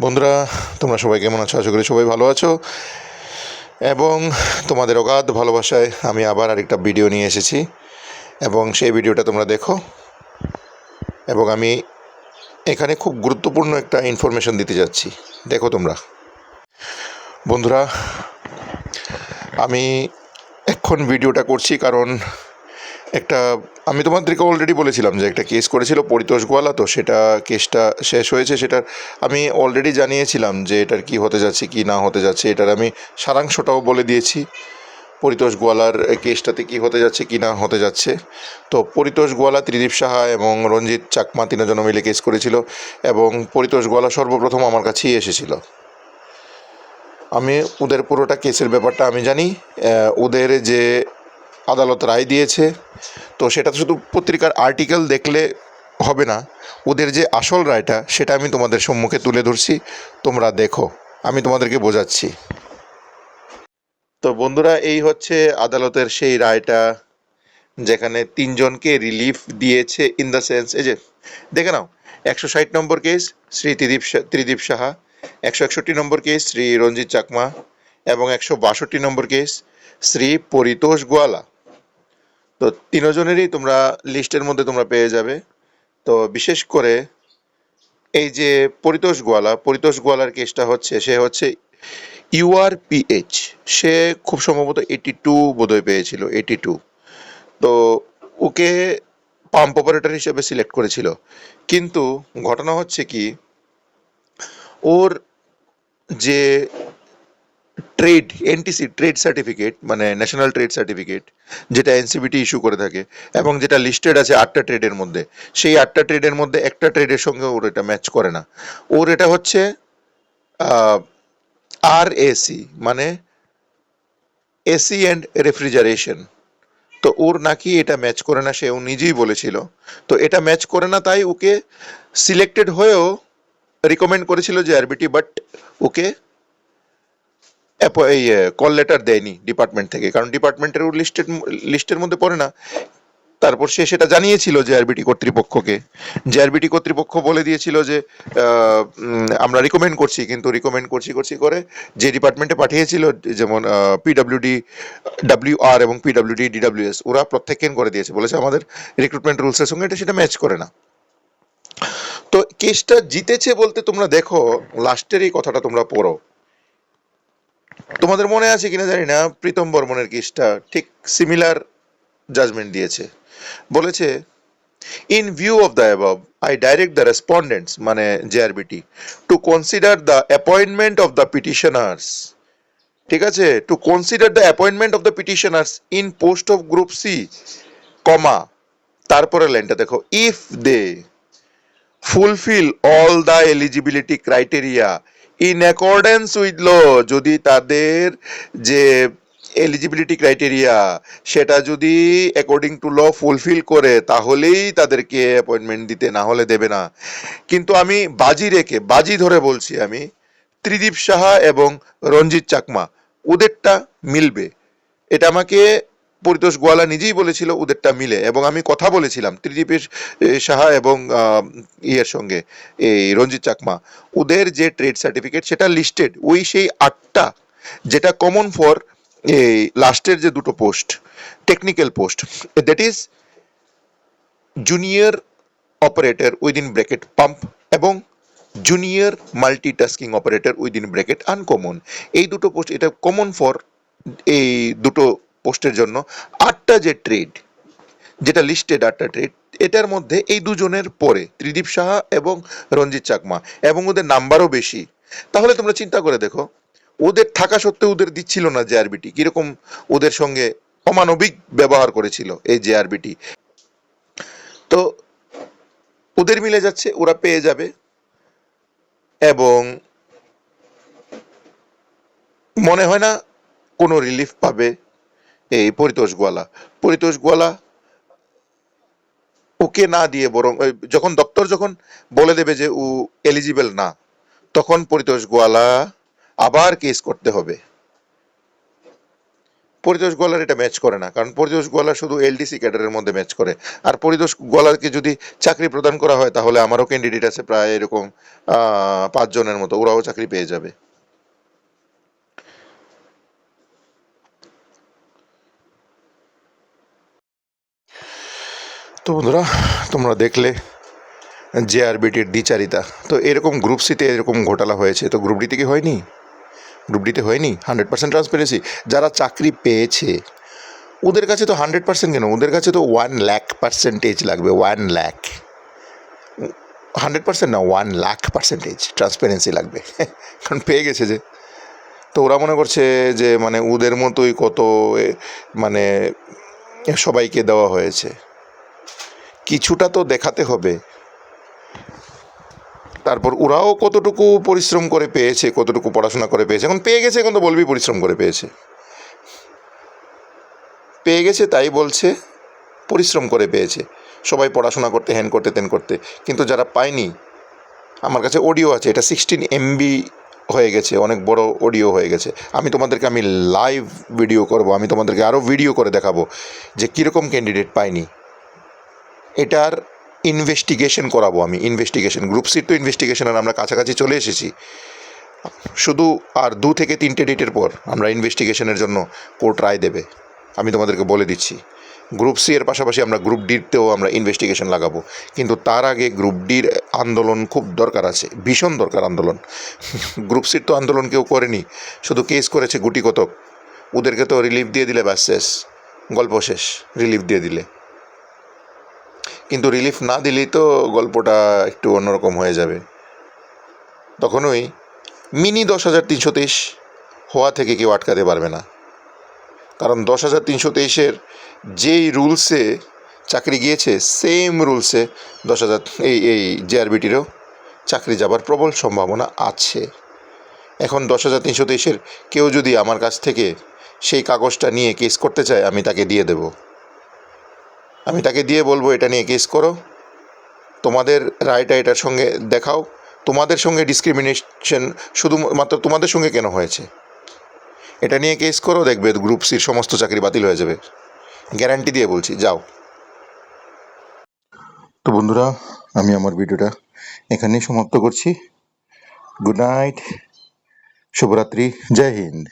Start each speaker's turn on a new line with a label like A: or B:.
A: বন্ধুরা, তোমরা সবাই কেমন আছো? আশা করি সবাই ভালো আছো। এবং তোমাদের অগাধ ভালোবাসায় আমি আবার আরেকটা ভিডিও নিয়ে এসেছি। এবং সেই ভিডিওটা তোমরা দেখো। এবং আমি এখানে খুব গুরুত্বপূর্ণ একটা ইনফরমেশন দিতে যাচ্ছি। দেখো তোমরা। বন্ধুরা, আমি এখন ভিডিওটা করছি কারণ একটা, আমি তোমাদেরকে অলরেডি বলেছিলাম যে একটা কেস করেছিল পরিতোষ গোয়ালা, তো সেটা কেসটা শেষ হয়েছে, সেটার আমি অলরেডি জানিয়েছিলাম যে এটার কি হতে যাচ্ছে, কি না হতে যাচ্ছে, এটার আমি সারাংশটাও বলে দিয়েছি। পরিতোষ গোয়ালার কেসটাতে কি হতে যাচ্ছে, কি না হতে যাচ্ছে। তো পরিতোষ গোয়ালা, ত্রিদীপ সাহা এবং রঞ্জিত চাকমা তিনজন মিলে কেস করেছিল এবং পরিতোষ গোয়ালা সর্বপ্রথম আমার কাছেই এসেছিল। আমি ওদের পুরোটা কেসের ব্যাপারটা আমি জানি। ওদের যে আদালত রায় দিয়েছে। তো সেটা শুধু পত্রিকার আর্টিকেল দেখলে হবে না, ওদের যে আসল রায়টা সেটা আমি তোমাদের সম্মুখে তুলে ধরছি, তোমরা দেখো, আমি তোমাদেরকে বোঝাচ্ছি। তো বন্ধুরা, এই হচ্ছে আদালতের সেই রায়টা, যেখানে তিনজনকে রিলিফ দিয়েছে ইন দ্য সেন্স এই যে, দেখে নাও, একশো ষাট নম্বর কেস শ্রী ত্রিদীপ ত্রিদীপ সাহা, একশো একষট্টি নম্বর কেস শ্রী রঞ্জিত চাকমা, এবং একশো বাষট্টি নম্বর কেস শ্রী পরিতোষ গোয়ালা। তো তিনজনেরই তোমরা লিস্টের মধ্যে তোমরা পেয়ে যাবে। তো বিশেষ করে এই যে পরিতোষ গোয়ালা, পরিতোষ গোয়ালার কেসটা হচ্ছে, সে হচ্ছে ইউআরপিএইচ সে খুব সম্ভবত এইটি টু বোধহয় পেয়েছিল, এইটি টু। তো ওকে পাম্প অপারেটর হিসেবে সিলেক্ট করেছিল। কিন্তু ঘটনা হচ্ছে কি, ওর যে ট্রেড এনটিসি ট্রেড সার্টিফিকেট মানে ন্যাশনাল ট্রেড সার্টিফিকেট যেটা এনসিবিটি ইস্যু করে থাকে, এবং যেটা লিস্টেড আছে আটটা ট্রেডের মধ্যে, সেই আটটা ট্রেডের মধ্যে একটা ট্রেডের সঙ্গে ওর এটা ম্যাচ করে না। ওর এটা হচ্ছে আর এসি মানে এসি অ্যান্ড রেফ্রিজারেশন তো ওর নাকি এটা ম্যাচ করে না, সে ও নিজেই বলেছিল। তো এটা ম্যাচ করে না, তাই ওকে সিলেক্টেড হয়েও রিকমেন্ড করেছিল যে আরবিটি বাট ওকে এই কল লেটার দেয়নি ডিপার্টমেন্ট থেকে, কারণ ডিপার্টমেন্টের ওর লিস্টেড লিস্টের মধ্যে পড়ে না। তারপর সে সেটা জানিয়েছিল জেআরবিটি কর্তৃপক্ষকে। জেআরবিটি কর্তৃপক্ষ বলে দিয়েছিল যে আমরা রিকমেন্ড করছি, কিন্তু রিকমেন্ড করছি করছি করে যে ডিপার্টমেন্টে পাঠিয়েছিল, যেমন পিডব্লিউডি ডাব্লিউ আর এবং পিডব্লিউডি ডিডব্লিউএস ওরা প্রত্যাখ্যান করে দিয়েছে। বলেছে আমাদের রিক্রুটমেন্ট রুলসের সঙ্গে এটা সেটা ম্যাচ করে না। তো কেসটা জিতেছে বলতে তোমরা দেখো লাস্টের এই কথাটা তোমরা পড়ো। তোমাদের মনে আছে কিনা জানি না, প্রীতম বর্মনের কেসটা ঠিক সিমিলার জাজমেন্ট দিয়েছে। বলেছে in view of the above I direct the respondents মানে JRBT to consider the appointment of the petitioners ঠিক আছে? To consider the appointment of the petitioners in post of group C comma তারপরে লাইনটা দেখো if they fulfil all the eligibility criteria in accordance with law যদি তাদের যে eligibility criteria সেটা যদি অ্যাকর্ডিং টু ল ফুলফিল করে, তাহলেই তাদেরকে অ্যাপয়েন্টমেন্ট দিতে, না হলে দেবে না। কিন্তু আমি বাজি রেখে, বাজি ধরে বলছি আমি, ত্রিদীপ সাহা এবং রঞ্জিত চাকমা, ওদেরটা মিলবে। এটা আমাকে পরিতোষ গোয়ালা নিজেই বলেছিল ওদেরটা মিলে এবং আমি কথা বলেছিলাম ত্রিদীপের সাহা এবং ইয়ের সঙ্গে, এই রঞ্জিত চাকমা। ওদের যে ট্রেড সার্টিফিকেট সেটা লিস্টেড ওই সেই আটটা, যেটা কমন ফর এই লাস্টের যে দুটো post technical post that is junior operator within bracket pump এবং junior multitasking operator within bracket uncommon এই দুটো পোস্ট এটা কমন ফর এই দুটো পোস্টের জন্য আটটা যে ট্রেড যেটা লিস্টেড আটটা ট্রেড এটার মধ্যে এই দুজনের পরে ত্রিদীপ সাহা এবং রঞ্জিত চাকমা এবং ওদের নাম্বারও বেশি। তাহলে তোমরা চিন্তা করে দেখো, ওদের থাকা সত্ত্বেও ওদের দিচ্ছিল না জেআরবিটি কীরকম ওদের সঙ্গে অমানবিক ব্যবহার করেছিল এই জেআরবিটি তো ওদের মিলে যাচ্ছে, ওরা পেয়ে যাবে এবং মনে হয় না কোনো রিলিফ পাবে। এই পরিতোষ গোয়ালা। পরিতোষ গোয়ালা ওকে না দিয়ে বরং যখন দপ্তর যখন বলে দেবে যে ও এলিজিবল না, তখন পরিতোষ গোয়ালা আবার কেস করতে হবে। পরিতোষ গোয়ালার এটা ম্যাচ করে না, কারণ পরিতোষ গোয়ালা শুধু এলডিসি ক্যাডারের মধ্যে ম্যাচ করে। আর পরিতোষ গোয়ালারকে যদি চাকরি প্রদান করা হয়, তাহলে আমারও ক্যান্ডিডেট আছে প্রায় এরকম পাঁচজনের মতো, ওরাও চাকরি পেয়ে যাবে। তো বন্ধুরা, তোমরা দেখলে জেআরবিটির দ্বিচারিতা। তো এরকম গ্রুপ সিতে এরকম ঘোটালা হয়েছে। তো গ্রুপ ডিতে কি হয়নি? গ্রুপ ডিতে হয়নি? হান্ড্রেড পার্সেন্ট ট্রান্সপারেন্সি যারা চাকরি পেয়েছে, ওদের কাছে তো হান্ড্রেড পার্সেন্ট কেন? ওদের কাছে তো ওয়ান ল্যাক পার্সেন্টেজ লাগবে ওয়ান ল্যাক হান্ড্রেড পার্সেন্ট না ওয়ান লাখ পার্সেন্টেজ ট্রান্সপারেন্সি লাগবে। কারণ পেয়ে গেছে যে। তো ওরা মনে করছে যে মানে ওদের মতোই কত মানে সবাইকে দেওয়া হয়েছে। কিছুটা তো দেখাতে হবে। তারপর ওরাও কতটুকু পরিশ্রম করে পেয়েছে, কতটুকু পড়াশোনা করে পেয়েছে। এখন পেয়ে গেছে, এখন তো বলবি পরিশ্রম করে পেয়েছে। পেয়ে গেছে, তাই বলছে, পরিশ্রম করে পেয়েছে। সবাই পড়াশোনা করতে হ্যান করতে তেন করতে। কিন্তু যারা পায়নি, আমার কাছে অডিও আছে, এটা সিক্সটিন এমবি হয়ে গেছে, অনেক বড় অডিও হয়ে গেছে। আমি তোমাদেরকে, আমি লাইভ ভিডিও করব, আমি তোমাদেরকে আরও ভিডিও করে দেখাবো যে কীরকম ক্যান্ডিডেট পাইনি এটার ইনভেস্টিগেশন করাবো আমি ইনভেস্টিগেশন গ্রুপ সিট তো ইনভেস্টিগেশনের আমরা কাছাকাছি চলে এসেছি। শুধু আর দু থেকে তিনটে ডেটের পর আমরা ইনভেস্টিগেশনের জন্য কোর্ট রায় দেবে, আমি তোমাদেরকে বলে দিচ্ছি। গ্রুপ সি এর পাশাপাশি আমরা গ্রুপ ডিতেও আমরা ইনভেস্টিগেশন লাগাবো, কিন্তু তার আগে গ্রুপ ডির আন্দোলন খুব দরকার আছে, ভীষণ দরকার আন্দোলন। গ্রুপ সির তো আন্দোলন কেউ করেনি, শুধু কেস করেছে গুটি কতক ওদেরকে তো রিলিফ দিয়ে দিলে ব্যাস শেষ, গল্প শেষ রিলিফ দিয়ে দিলে। কিন্তু রিলিফ না দিলেই তো গল্পটা একটু অন্যরকম হয়ে যাবে। তখনই মিনি দশ হাজার তিনশো তেইশ হওয়া থেকে কেউ আটকাতে পারবে না। কারণ দশ হাজার তিনশো তেইশের যেই রুলসে চাকরি গিয়েছে, সেম রুলসে দশ হাজার, এই এই জেআরবিটিরও চাকরি যাবার প্রবল সম্ভাবনা আছে। এখন দশ হাজার তিনশো তেইশের কেউ যদি আমার কাছ থেকে সেই কাগজটা নিয়ে কেস করতে চায়, আমি তাকে দিয়ে দেব। আমি তাকে দিয়ে বলব, এটা নিয়ে কেস করো। তোমাদের রায়টা এটার সঙ্গে দেখাও। তোমাদের সঙ্গে ডিসক্রিমিনেশন শুধুমাত্র তোমাদের সঙ্গে কেন হয়েছে? এটা নিয়ে কেস করো, দেখবে গ্রুপ সির সমস্ত চাকরি বাতিল হয়ে যাবে। গ্যারান্টি দিয়ে বলছি, যাও। তো বন্ধুরা, আমি আমার ভিডিওটা এখানেই সমাপ্ত করছি। গুড নাইট শুভরাত্রি, জয় হিন্দ।